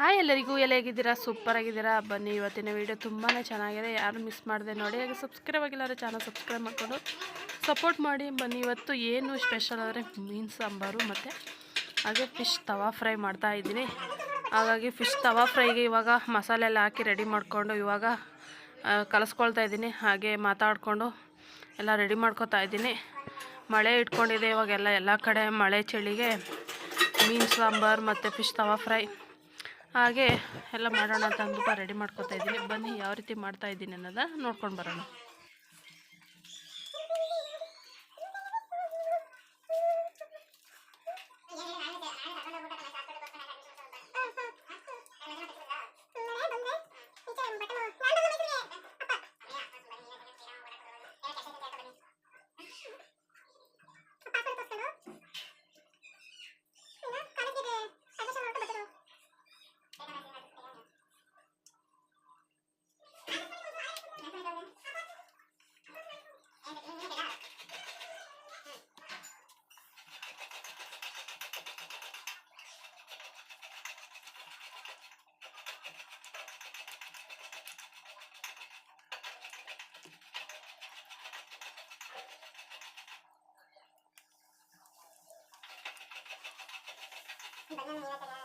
Hi, ಎಲ್ಲರಿಗೂ ಎಲ್ಲ ಹೇಗಿದ್ದೀರಾ? ಸೂಪರ್ ಆಗಿದ್ದೀರಾ? ಬನ್ನಿ, ಇವತ್ತಿನ ವಿಡಿಯೋ ತುಂಬಾ ಚೆನ್ನಾಗಿದೆ. ಯಾರು ಮಿಸ್ ಮಾಡಿದೆ ನೋಡಿ, ಹಾಗೆ ಸಬ್ಸ್ಕ್ರೈಬ್ ಆಗಿಲ್ಲ ಚಾನಲ್ ಸಬ್ಸ್ಕ್ರೈಬ್ ಮಾಡಿಕೊಂಡು ಸಪೋರ್ಟ್ ಮಾಡಿ. ಬನ್ನಿ, ಇವತ್ತು ಏನು ಸ್ಪೆಷಲ್ ಅಂದರೆ ಮೀನು ಸಾಂಬಾರು ಮತ್ತು ಹಾಗೆ ಫಿಶ್ ತವಾ ಫ್ರೈ ಮಾಡ್ತಾ ಇದ್ದೀನಿ. ಹಾಗಾಗಿ ಫಿಶ್ ತವಾ ಫ್ರೈಗೆ ಇವಾಗ ಮಸಾಲೆ ಎಲ್ಲ ಹಾಕಿ ರೆಡಿ ಮಾಡಿಕೊಂಡು ಇವಾಗ ಕಲಸ್ಕೊಳ್ತಾ ಇದ್ದೀನಿ. ಹಾಗೆ ಮಾತಾಡಿಕೊಂಡು ಎಲ್ಲ ರೆಡಿ ಮಾಡ್ಕೋತಾ ಇದ್ದೀನಿ. ಮಳೆ ಇಟ್ಕೊಂಡಿದೆ ಇವಾಗೆಲ್ಲ ಎಲ್ಲ ಕಡೆ ಮಳೆ ಚಳಿಗೆ ಮೀನು ಸಾಂಬಾರು ಮತ್ತು ಫಿಶ್ ತವಾ ಫ್ರೈ ಹಾಗೆ ಎಲ್ಲ ಮಾಡೋಣ ಅಂತ ಅಂದ್ಬಿಟ್ಟು ರೆಡಿ ಮಾಡ್ಕೊತಾ ಇದ್ದೀನಿ. ಬನ್ನಿ, ಯಾವ ರೀತಿ ಮಾಡ್ತಾ ಇದ್ದೀನಿ ಅನ್ನೋದನ್ನ ನೋಡ್ಕೊಂಡು ಬರೋಣ. 再来再来再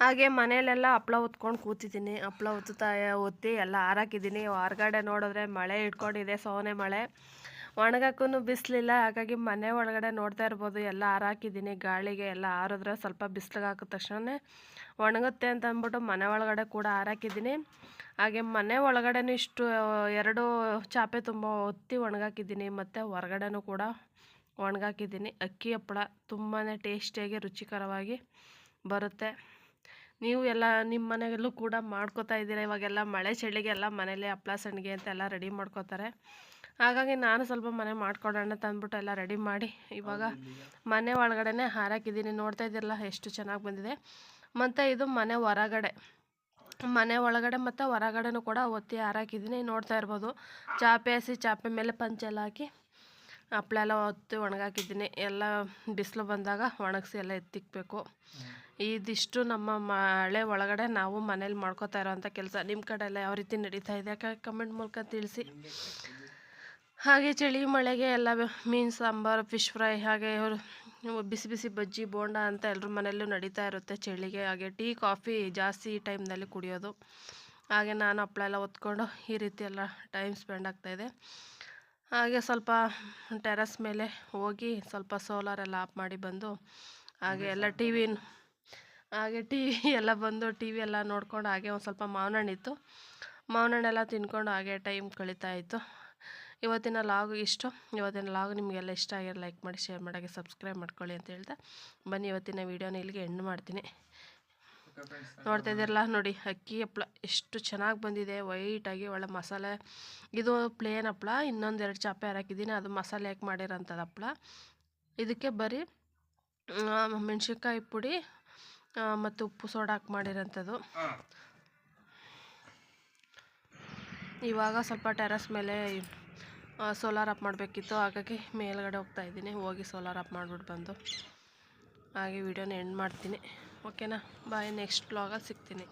ಹಾಗೆ ಮನೆಯಲ್ಲೆಲ್ಲ ಹಪ್ಳ ಹೊತ್ಕೊಂಡು ಕೂತಿದ್ದೀನಿ. ಹಪ್ಳ ಹೊತ್ತುತ್ತಾ ಒತ್ತಿ ಎಲ್ಲ ಹಾರಾಕಿದ್ದೀನಿ ಹೊರಗಡೆ ನೋಡಿದ್ರೆ ಮಳೆ ಇಟ್ಕೊಂಡಿದೆ, ಸೋನೆ ಮಳೆ. ಒಣಗಕ್ಕೂ ಬಿಸಿಲಿಲ್ಲ. ಹಾಗಾಗಿ ಮನೆ ಒಳಗಡೆ ನೋಡ್ತಾ ಇರ್ಬೋದು. ಎಲ್ಲ ಹಾರಾಕಿದ್ದೀನಿ ಗಾಳಿಗೆ ಎಲ್ಲ ಹಾರಿದ್ರೆ ಸ್ವಲ್ಪ ಬಿಸಿಲಿಗೆ ಹಾಕಿದ ತಕ್ಷಣ ಒಣಗುತ್ತೆ ಅಂತ ಅಂದ್ಬಿಟ್ಟು ಮನೆ ಒಳಗಡೆ ಕೂಡ ಹಾರಾಕಿದ್ದೀನಿ ಹಾಗೆ ಮನೆ ಒಳಗಡೆನೂ ಇಷ್ಟು, ಎರಡು ಚಾಪೆ ತುಂಬ ಒತ್ತಿ ಒಣಗಾಕಿದ್ದೀನಿ. ಮತ್ತು ಹೊರಗಡೆನೂ ಕೂಡ ಒಣಗಾಕಿದ್ದೀನಿ. ಅಕ್ಕಿ ಹಪ್ಪಳ ತುಂಬಾ ಟೇಸ್ಟಿಯಾಗಿ, ರುಚಿಕರವಾಗಿ ಬರುತ್ತೆ. ನೀವು ಎಲ್ಲ ನಿಮ್ಮ ಮನೆಯಲ್ಲೂ ಕೂಡ ಮಾಡ್ಕೋತಾ ಇದ್ದೀರಾ? ಇವಾಗೆಲ್ಲ ಮಳೆ ಚಳಿಗೆ ಎಲ್ಲ ಮನೇಲಿ ಹಪ್ಳ ಸಂಡಿಗೆ ಅಂತೆಲ್ಲ ರೆಡಿ ಮಾಡ್ಕೋತಾರೆ. ಹಾಗಾಗಿ ನಾನು ಸ್ವಲ್ಪ ಮನೆ ಮಾಡ್ಕೊಡೋಣ ತಂದ್ಬಿಟ್ಟು ಎಲ್ಲ ರೆಡಿ ಮಾಡಿ ಇವಾಗ ಮನೆ ಒಳಗಡೆನೆ ಹಾರಾಕಿದ್ದೀನಿ. ನೋಡ್ತಾ ಇದ್ದೀರಲ್ಲ ಎಷ್ಟು ಚೆನ್ನಾಗಿ ಬಂದಿದೆ. ಮತ್ತು ಇದು ಮನೆ ಹೊರಗಡೆ. ಮನೆ ಒಳಗಡೆ ಮತ್ತು ಹೊರಗಡೆನೂ ಕೂಡ ಒತ್ತಿ ಹಾರಾಕಿದ್ದೀನಿ. ನೋಡ್ತಾ ಇರ್ಬೋದು. ಚಾಪೆ ಹಸಿ, ಚಾಪೆ ಮೇಲೆ ಪಂಚೆಲ್ಲ ಹಾಕಿ ಹಪ್ಳ ಎಲ್ಲ ಒತ್ತಿ ಒಣಗಾಕಿದ್ದೀನಿ. ಎಲ್ಲ ಬಿಸಿಲು ಬಂದಾಗ ಒಣಗಿಸಿ ಎಲ್ಲ ಎತ್ತಿಕ್ಬೇಕು. ಇದಿಷ್ಟು ನಮ್ಮ ಮಳೆ ಒಳಗಡೆ ನಾವು ಮನೇಲಿ ಮಾಡ್ಕೋತಾ ಇರೋವಂಥ ಕೆಲಸ ನಿಮ್ಮ ಕಡೆ ಎಲ್ಲ ಯಾವ ರೀತಿ ನಡೀತಾ ಇದೆ? ಯಾಕೆ ಕಮೆಂಟ್ ಮೂಲಕ ತಿಳಿಸಿ. ಹಾಗೆ ಚಳಿ, ಮಳೆಗೆ ಎಲ್ಲ ಮೀನು ಸಾಂಬಾರು ಫಿಶ್ ಫ್ರೈ ಹಾಗೆ ಬಿಸಿ ಬಿಸಿ ಬಜ್ಜಿ, ಬೋಂಡ ಅಂತ ಎಲ್ಲರ ಮನೆಯಲ್ಲೂ ನಡೀತಾ ಇರುತ್ತೆ ಚಳಿಗೆ. ಹಾಗೆ ಟೀ, ಕಾಫಿ ಜಾಸ್ತಿ ಈ ಟೈಮ್ನಲ್ಲಿ ಕುಡಿಯೋದು. ಹಾಗೆ ನಾನು ಹಪ್ಪಳ ಎಲ್ಲ ಹೊತ್ಕೊಂಡು ಈ ರೀತಿ ಎಲ್ಲ ಟೈಮ್ ಸ್ಪೆಂಡ್ ಆಗ್ತಾಯಿದೆ ಹಾಗೆ ಸ್ವಲ್ಪ ಟೆರಸ್ ಮೇಲೆ ಹೋಗಿ ಸ್ವಲ್ಪ ಸೋಲಾರ್ ಎಲ್ಲ ಆಫ್ ಮಾಡಿ ಬಂದು ಹಾಗೆ ಎಲ್ಲ ಟಿ ವಿ ಹಾಗೆ ಟಿ ವಿ ಎಲ್ಲ ಬಂದು ಟಿ ವಿ ಎಲ್ಲ ನೋಡ್ಕೊಂಡು ಹಾಗೆ ಒಂದು ಸ್ವಲ್ಪ ಮಾವಿನ ಹಣ್ಣಿತ್ತು ಮಾವಿನ ಹಣ್ಣೆಲ್ಲ ತಿನ್ಕೊಂಡು ಹಾಗೆ ಟೈಮ್ ಕಳೀತಾ ಇತ್ತು. ಇವತ್ತಿನ ಲಾಗು ಇಷ್ಟು. ಇವತ್ತಿನ ಲಾಗು ನಿಮಗೆಲ್ಲ ಇಷ್ಟ ಆಗಿರೋ ಲೈಕ್ ಮಾಡಿ ಶೇರ್ ಮಾಡೋಕ್ಕೆ ಸಬ್ಸ್ಕ್ರೈಬ್ ಮಾಡ್ಕೊಳ್ಳಿ ಅಂತ ಹೇಳ್ತಾ. ಬನ್ನಿ ಇವತ್ತಿನ ವೀಡಿಯೋನ ಇಲ್ಲಿಗೆ ಎಂಡ್ ಮಾಡ್ತೀನಿ. ನೋಡ್ತಾ ಇದ್ದೀರಲ್ಲ ನೋಡಿ, ಅಕ್ಕಿ ಹಪ್ಪಳ ಎಷ್ಟು ಚೆನ್ನಾಗಿ ಬಂದಿದೆ. ವೈಟಾಗಿ ಒಳ್ಳೆ ಮಸಾಲೆ. ಇದು ಪ್ಲೇನ್ ಹಪ್ಪಳ ಇನ್ನೊಂದೆರಡು ಚಾಪೆ ಹಾಕಿದ್ದೀನಿ ಅದು ಮಸಾಲೆ ಹಾಕಿ ಮಾಡಿರೋಂಥದ್ದು ಹಪ್ಪಳ ಇದಕ್ಕೆ ಬರೀ ಮೆಣಸಿನ್ಕಾಯಿ ಪುಡಿ ಮತ್ತು ಉಪ್ಪು ಸೋಡಾ ಹಾಕಿ ಮಾಡಿರೋಂಥದ್ದು. ಇವಾಗ ಸ್ವಲ್ಪ ಟೆರಸ್ ಮೇಲೆ ಸೋಲಾರ್ ಅಪ್ ಮಾಡಬೇಕಿತ್ತು. ಹಾಗಾಗಿ ಮೇಲ್ಗಡೆ ಹೋಗ್ತಾ ಇದ್ದೀನಿ. ಹೋಗಿ ಸೋಲಾರ್ ಅಪ್ ಮಾಡಿಬಿಟ್ಟು ಬಂದು. ಹಾಗೆ ವಿಡಿಯೋನ ಎಂಡ್ ಮಾಡ್ತೀನಿ. ಓಕೆನಾ? ಬಾಯ್. ನೆಕ್ಸ್ಟ್ ಬ್ಲಾಗಲ್ಲಿ ಸಿಗ್ತೀನಿ.